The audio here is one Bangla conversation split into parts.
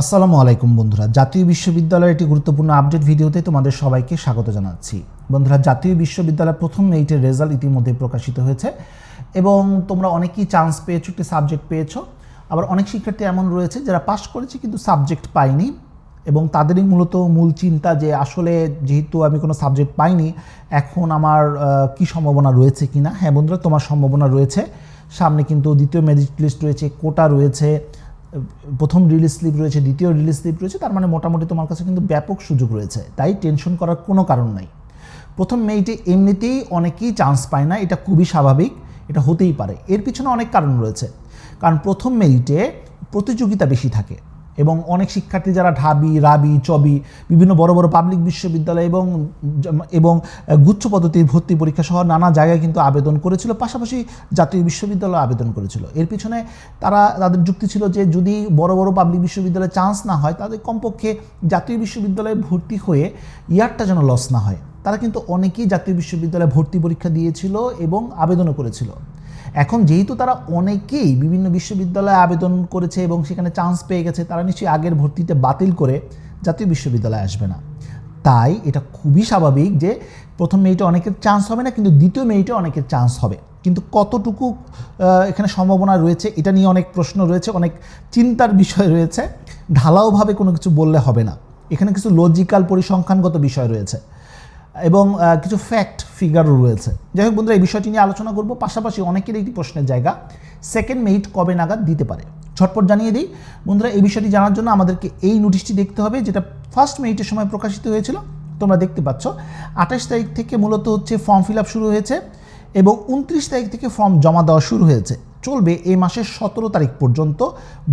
আসসালামু আলাইকুম বন্ধুরা, জাতীয় বিশ্ববিদ্যালয়ের একটি গুরুত্বপূর্ণ আপডেট ভিডিওতে তোমাদের সবাইকে স্বাগত জানাচ্ছি। বন্ধুরা, জাতীয় বিশ্ববিদ্যালয়ের প্রথম মেরিটের রেজাল্ট ইতিমধ্যে প্রকাশিত হয়েছে এবং তোমরা অনেকেই চান্স পেয়েছ, একটি সাবজেক্ট পেয়েছ। আবার অনেক শিক্ষার্থী এমন রয়েছে যারা পাশ করেছে কিন্তু সাবজেক্ট পায়নি এবং তাদেরই মূলত মূল চিন্তা যে আসলে যেহেতু আমি কোনো সাবজেক্ট পাইনি, এখন আমার কি সম্ভাবনা রয়েছে কি না হ্যাঁ বন্ধুরা, তোমার সম্ভাবনা রয়েছে। সামনে কিন্তু দ্বিতীয় মেরিট লিস্ট রয়েছে কোটা রয়েছে প্রথম রিলিজ স্লিপ রয়েছে, দ্বিতীয় রিলিজ স্লিপ রয়েছে, তার মানে মোটামুটি তোমার কাছে কিন্তু ব্যাপক সুযোগ রয়েছে। তাই টেনশন করার কোনো কারণ নাই। প্রথম মেয়েটি এমনিতেই অনেকেই চান্স পায় না, এটা খুবই স্বাভাবিক, এটা হতেই পারে। এর পিছনে অনেক কারণ রয়েছে। কারণ প্রথম মেরিটে প্রতিযোগিতা বেশি থাকে। এবং অনেক শিক্ষার্থী যারা ঢাবি, রাবি, চবি, বিভিন্ন বড় বড় পাবলিক বিশ্ববিদ্যালয় এবং এবং গুচ্ছ পদ্ধতির ভর্তি পরীক্ষা সহ নানা জায়গায় কিন্তু আবেদন করেছিল। পাশাপাশি জাতীয় বিশ্ববিদ্যালয় আবেদন করেছিল। এর পিছনে তারা, তাদের যুক্তি ছিল যে যদি বড় বড় পাবলিক বিশ্ববিদ্যালয়ে চান্স না হয়, তাদের কমপক্ষে জাতীয় বিশ্ববিদ্যালয়ে ভর্তি হয়ে ইয়ারটা যেন লস না হয়। তারা কিন্তু অনেকেই জাতীয় বিশ্ববিদ্যালয়ে ভর্তি পরীক্ষা দিয়েছিল এবং আবেদনও করেছিল। এখন যেহেতু তারা অনেকেই বিভিন্ন বিশ্ববিদ্যালয়ে আবেদন করেছে এবং সেখানে চান্স পেয়ে গেছে, তারা নিশ্চয়ই আগের ভর্তিতে বাতিল করে জাতীয় বিশ্ববিদ্যালয়ে আসবে না। তাই এটা খুবই স্বাভাবিক যে প্রথম মেরিটে অনেকের চান্স হবে না, কিন্তু দ্বিতীয় মেয়েটা অনেকের চান্স হবে। কিন্তু কতটুকু এখানে সম্ভাবনা রয়েছে, এটা নিয়ে অনেক প্রশ্ন রয়েছে, অনেক চিন্তার বিষয় রয়েছে। ঢালাওভাবে কোনো কিছু বললে হবে না। এখানে কিছু লজিক্যাল পরিসংখ্যানগত বিষয় রয়েছে। এবং কিছু ফ্যাক্ট ফিগারও রয়েছে। যাই হোক বন্ধুরা, এই বিষয়টি নিয়ে আলোচনা করব। পাশাপাশি অনেকের একটি প্রশ্নের জায়গা সেকেন্ড মেরিট কবে নাগাদ দিতে পারে? ঝটপট জানিয়ে দিই। বন্ধুরা, এই বিষয়টি জানার জন্য আমাদেরকে এই নোটিশটি দেখতে হবে, যেটা ফার্স্ট মেইটের সময় প্রকাশিত হয়েছিল। তোমরা দেখতে পাচ্ছ, আঠাশ তারিখ থেকে মূলত হচ্ছে ফর্ম ফিল আপ শুরু হয়েছে এবং উনত্রিশ তারিখ থেকে ফর্ম জমা দেওয়া শুরু হয়েছে। চলবে এই মাসের সতেরো তারিখ পর্যন্ত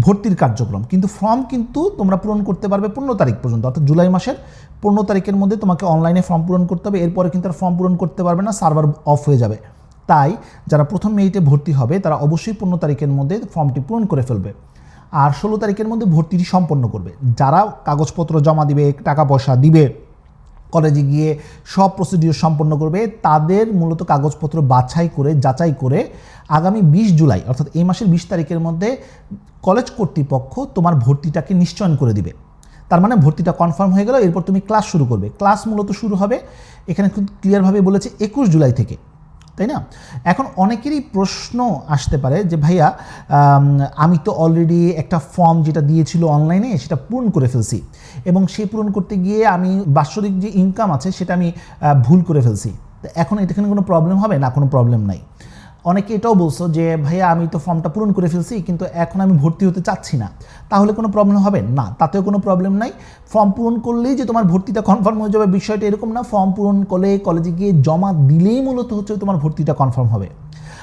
ভর্তির কার্যক্রম। কিন্তু ফর্ম কিন্তু তোমরা পূরণ করতে পারবে পনেরো তারিখ পর্যন্ত, অর্থাৎ জুলাই মাসের পনেরো তারিখের মধ্যে তোমাকে অনলাইনে ফর্ম পূরণ করতে হবে। এরপরে কিন্তু আর ফর্ম পূরণ করতে পারবে না সার্ভার অফ হয়ে যাবে। তাই যারা প্রথম মেরিটে ভর্তি হবে, তারা অবশ্যই পনেরো তারিখের মধ্যে ফর্মটি পূরণ করে ফেলবে। আর ষোলো তারিখের মধ্যে ভর্তিটি সম্পন্ন করবে। যারা কাগজপত্র জমা দিবে, টাকা পয়সা দিবে কলেজে গিয়ে সব প্রসিডিওর সম্পন্ন করবে। তাদের মূলত কাগজপত্র বাছাই করে, যাচাই করে আগামী বিশ জুলাই, অর্থাৎ এই মাসের বিশ তারিখের মধ্যে কলেজ কর্তৃপক্ষ তোমার ভর্তিটাকে নিশ্চয়ন করে দিবে। তার মানে ভর্তিটা কনফার্ম হয়ে গেল, এরপর তুমি ক্লাস শুরু করবে। ক্লাস মূলত শুরু হবে, এখানে খুব ক্লিয়ারভাবে বলেছে একুশ জুলাই থেকে। তাই না? এখন অনেকেরই প্রশ্ন আসতে পারে যে, ভাইয়া, আমি তো অলরেডি একটা ফর্ম যেটা দিয়েছিল অনলাইনে সেটা পূরণ করে ফেলছি। এবং সেই পূরণ করতে গিয়ে আমি বাৎসরিক যে ইনকাম আছে, সেটা আমি ভুল করে ফেলছি। এখন এটাখানে কোনো প্রবলেম হবে? না, কোনো প্রবলেম নাই। অনেকে এটাও বলছো যে, ভাইয়া, আমি তো ফর্মটা পূরণ করে ফেলছি, কিন্তু এখন আমি ভর্তি হতে চাচ্ছি না। তাহলে কোনো প্রবলেম হবে? না, তাতেও কোনো প্রবলেম নাই। ফর্ম পূরণ করলেই যে তোমার ভর্তিটা কনফার্ম হয়ে যাবে, বিষয়টা এরকম না। ফর্ম পূরণ করলে কলেজে গিয়ে জমা দিলেই মূলত হচ্ছে তোমার ভর্তিটা কনফার্ম হবে।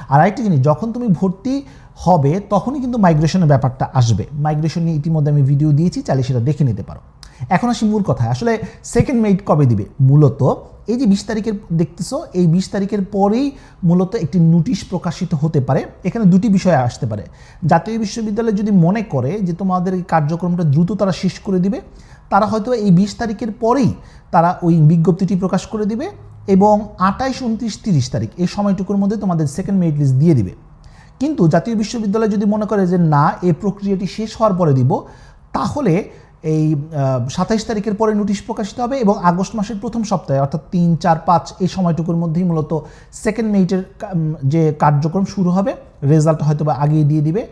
আর আরেকটা জিনিস, যখন তুমি ভর্তি হবে, তখনই কিন্তু মাইগ্রেশনের ব্যাপারটা আসবে। মাইগ্রেশন নিয়ে ইতিমধ্যে আমি ভিডিও দিয়েছি, চাইলে সেটা দেখে নিতে পারো। এখন আসি মূল কথায়। আসলে সেকেন্ড মেরিট কবে দিবে? মূলত এই যে বিশ তারিখের দেখতেছো, এই বিশ তারিখের পরেই মূলত একটি নোটিশ প্রকাশিত হতে পারে। এখানে দুটি বিষয় আসতে পারে। জাতীয় বিশ্ববিদ্যালয় যদি মনে করে যে তোমাদের কার্যক্রমটা দ্রুত তারা শেষ করে দিবে, তারা হয়তো এই বিশ তারিখের পরেই তারা ওই বিজ্ঞপ্তিটি প্রকাশ করে দিবে এবং আঠাইশ, উনত্রিশ, তিরিশ তারিখ এই সময়টুকুর মধ্যে তোমাদের সেকেন্ড মেরিট লিস্ট দিয়ে দিবে। কিন্তু জাতীয় বিশ্ববিদ্যালয় যদি মনে করে যে না এই প্রক্রিয়াটি শেষ হওয়ার পরে দিব, তাহলে এই সাতাইশ তারিখের পরে নোটিশ প্রকাশিত হবে এবং আগস্ট মাসের প্রথম সপ্তাহে, অর্থাৎ তিন, চার, পাঁচ এই সময়টুকুর মধ্যেই মূলত সেকেন্ড মেইটের যে কার্যক্রম শুরু হবে রেজাল্ট হয়তো বা আগেই দিয়ে দিবে।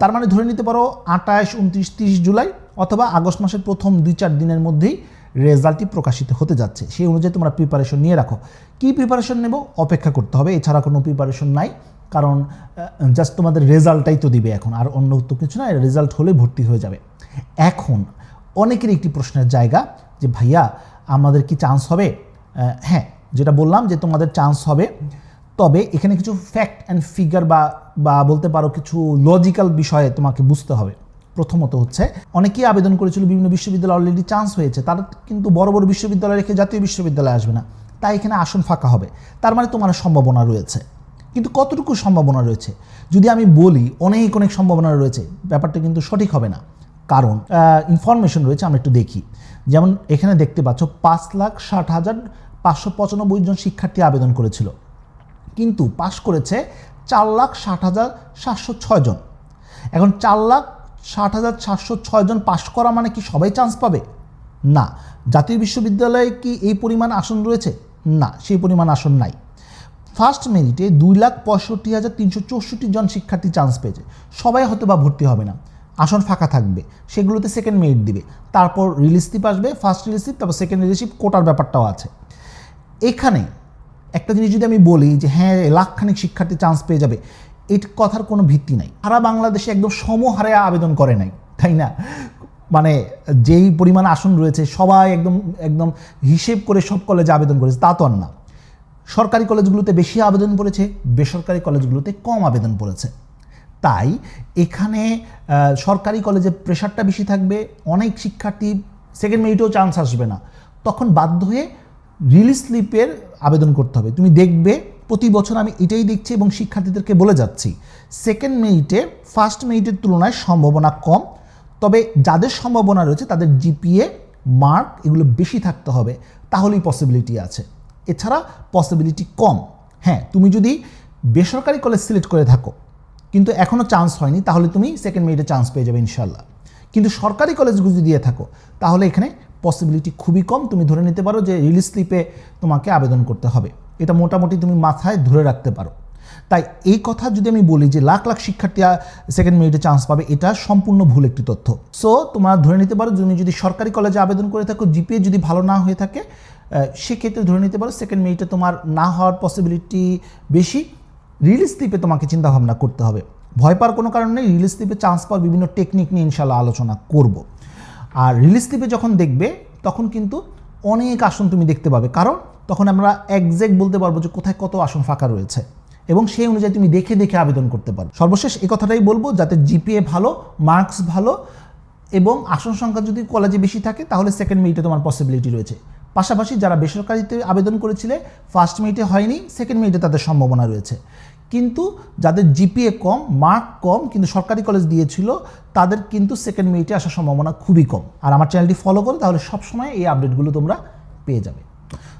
তার মানে ধরে নিতে পারো আঠাশ, উনত্রিশ, তিরিশ জুলাই অথবা আগস্ট মাসের প্রথম দুই, চার দিনের মধ্যেই রেজাল্টটি প্রকাশিত হতে যাচ্ছে। সেই অনুযায়ী তোমরা প্রিপারেশন নিয়ে রাখো। কী প্রিপারেশন নেব? অপেক্ষা করতে হবে। এছাড়া কোনো প্রিপারেশন নাই। কারণ জাস্ট তোমাদের রেজাল্টটাই তো দিবে এখন। আর অন্য তো কিছু না রেজাল্ট হলে ভর্তি হয়ে যাবে। এখন, অনেকের একটি প্রশ্নের জায়গা যে, ভাইয়া, আমাদের কি চান্স হবে? হ্যাঁ যেটা বললাম যে, তোমাদের চান্স হবে। তবে এখানে কিছু ফ্যাক্ট অ্যান্ড ফিগার বা বা বলতে পারো কিছু লজিক্যাল বিষয়ে তোমাকে বুঝতে হবে। প্রথমত হচ্ছে, অনেকেই আবেদন করেছিল বিভিন্ন বিশ্ববিদ্যালয় অলরেডি চান্স হয়েছে, তারা কিন্তু বড় বড় বিশ্ববিদ্যালয় রেখে জাতীয় বিশ্ববিদ্যালয়ে আসবে না। তাই এখানে আসন ফাঁকা হবে। তার মানে তোমার সম্ভাবনা রয়েছে। কিন্তু কতটুকু সম্ভাবনা রয়েছে? যদি আমি বলি, অনেক অনেক সম্ভাবনা রয়েছে, ব্যাপারটা কিন্তু সঠিক হবে না। কারণ ইনফরমেশন রয়েছে, আমরা একটু দেখি। যেমন এখানে দেখতে পাচ্ছ, পাঁচ লাখ ষাট হাজার পাঁচশো পঁচানব্বই জন শিক্ষার্থী আবেদন করেছিল। কিন্তু পাশ করেছে চার লাখ ষাট হাজার সাতশো ছয় জন। এখন চার লাখ ষাট হাজার চারশো ছয়জন পাশ করা মানে কি সবাই চান্স পাবে? না। জাতীয় বিশ্ববিদ্যালয়ে কি এই পরিমাণ আসন রয়েছে? না, সেই পরিমাণ আসন নাই। ফার্স্ট মেরিটে দুই লাখ পঁয়ষট্টি হাজার তিনশো চৌষট্টি জন শিক্ষার্থী চান্স পেয়েছে। সবাই হয়তো বা ভর্তি হবে না। আসন ফাঁকা থাকবে। সেগুলোতে সেকেন্ড মেরিট দিবে। তারপর রিলিজ স্লিপ আসবে। ফার্স্ট রিলিজ স্লিপ তারপর সেকেন্ড রিলিজ স্লিপ কোটার ব্যাপারটাও আছে। এখানে একটা জিনিস যদি আমি বলি যে হ্যাঁ লাখখানিক শিক্ষার্থী চান্স পেয়ে যাবে। এর কথার কোনো ভিত্তি নাই। সারা বাংলাদেশে একদম সমহারে আবেদন করে নাই, তাই না? মানে যেই পরিমাণ আসন রয়েছে, সবাই একদম একদম হিসেব করে সব কলেজে আবেদন করেছে, তা তো আর না। সরকারি কলেজগুলোতে বেশি আবেদন পড়েছে, বেসরকারি কলেজগুলোতে কম আবেদন পড়েছে। তাই এখানে সরকারি কলেজে প্রেশারটা বেশি থাকবে, অনেক শিক্ষার্থী সেকেন্ড মেরিটেও চান্স আসবে না। তখন বাধ্য হয়ে রিলিজ স্লিপের আবেদন করতে হবে। তুমি দেখবে প্রতি বছর আমি এটাই দেখছি এবং শিক্ষার্থীদেরকে বলে যাচ্ছি। সেকেন্ড মেরিটে ফার্স্ট মেরিটের তুলনায় সম্ভাবনা কম, তবে যাদের সম্ভাবনা রয়েছে তাদের জিপিএ মার্ক এগুলো বেশি থাকতে হবে, তাহলেই পসিবিলিটি আছে। এছাড়া পসিবিলিটি কম। হ্যাঁ তুমি যদি বেসরকারি কলেজ সিলেক্ট করে থাকো, কিন্তু এখনও চান্স হয়নি, তাহলে তুমি সেকেন্ড মেরিটে চান্স পেয়ে যাবে ইনশাল্লাহ কিন্তু সরকারি কলেজগুলো যদি দিয়ে থাকো, তাহলে এখানে পসিবিলিটি খুবই কম। তুমি ধরে নিতে পারো যে রিলিজ স্লিপে তোমাকে আবেদন করতে হবে। এটা মোটামুটি তুমি মাথায় ধরে রাখতে পারো। তাই এই কথা যদি আমি বলি যে লাখ লাখ শিক্ষার্থী সেকেন্ড মেরিটে চান্স পাবে, এটা সম্পূর্ণ ভুল একটি তথ্য। সো তোমরা ধরে নিতে পারো, তুমি যদি সরকারি কলেজে আবেদন করে থাকো জিপিএ যদি ভালো না হয়ে থাকে সেক্ষেত্রে ধরে নিতে পারো সেকেন্ড মেরিটে তোমার না হওয়ার পসিবিলিটি বেশি। রিলিজ স্লিপে তোমাকে চিন্তা ভাবনা করতে হবে। ভয় পাওয়ার কোনো কারণ নেই রিলিজ স্লিপে চান্স পাওয়ার বিভিন্ন টেকনিক নিয়ে ইনশাল্লাহ আলোচনা করব। আর রিলিজ স্লিপে যখন দেখবে, তখন কিন্তু অনেক আসন তুমি দেখতে পাবে। কারণ তখন আমরা একজ্যাক্ট বলতে পারব যে কোথায় কত আসন ফাঁকা রয়েছে। এবং সেই অনুযায়ী তুমি দেখে দেখে আবেদন করতে পারো। সর্বশেষ এই কথাটাই বলব, যাতে জিপিএ ভালো মার্কস ভালো, এবং আসন সংখ্যা যদি কলেজে বেশি থাকে, তাহলে সেকেন্ড মেরিটে তোমার পসিবিলিটি রয়েছে। পাশাপাশি যারা বেসরকারিতে আবেদন করেছিলে ফার্স্ট মেরিটে হয়নি সেকেন্ড মেরিটে তাদের সম্ভাবনা রয়েছে। কিন্তু যাদের জিপিএ কম মার্ক কম, কিন্তু সরকারি কলেজ দিয়েছিল, তাদের কিন্তু সেকেন্ড মেরিটে আসার সম্ভাবনা খুবই কম। আর আমার চ্যানেলটি ফলো করো, তাহলে সবসময় এই আপডেটগুলো তোমরা পেয়ে যাবে।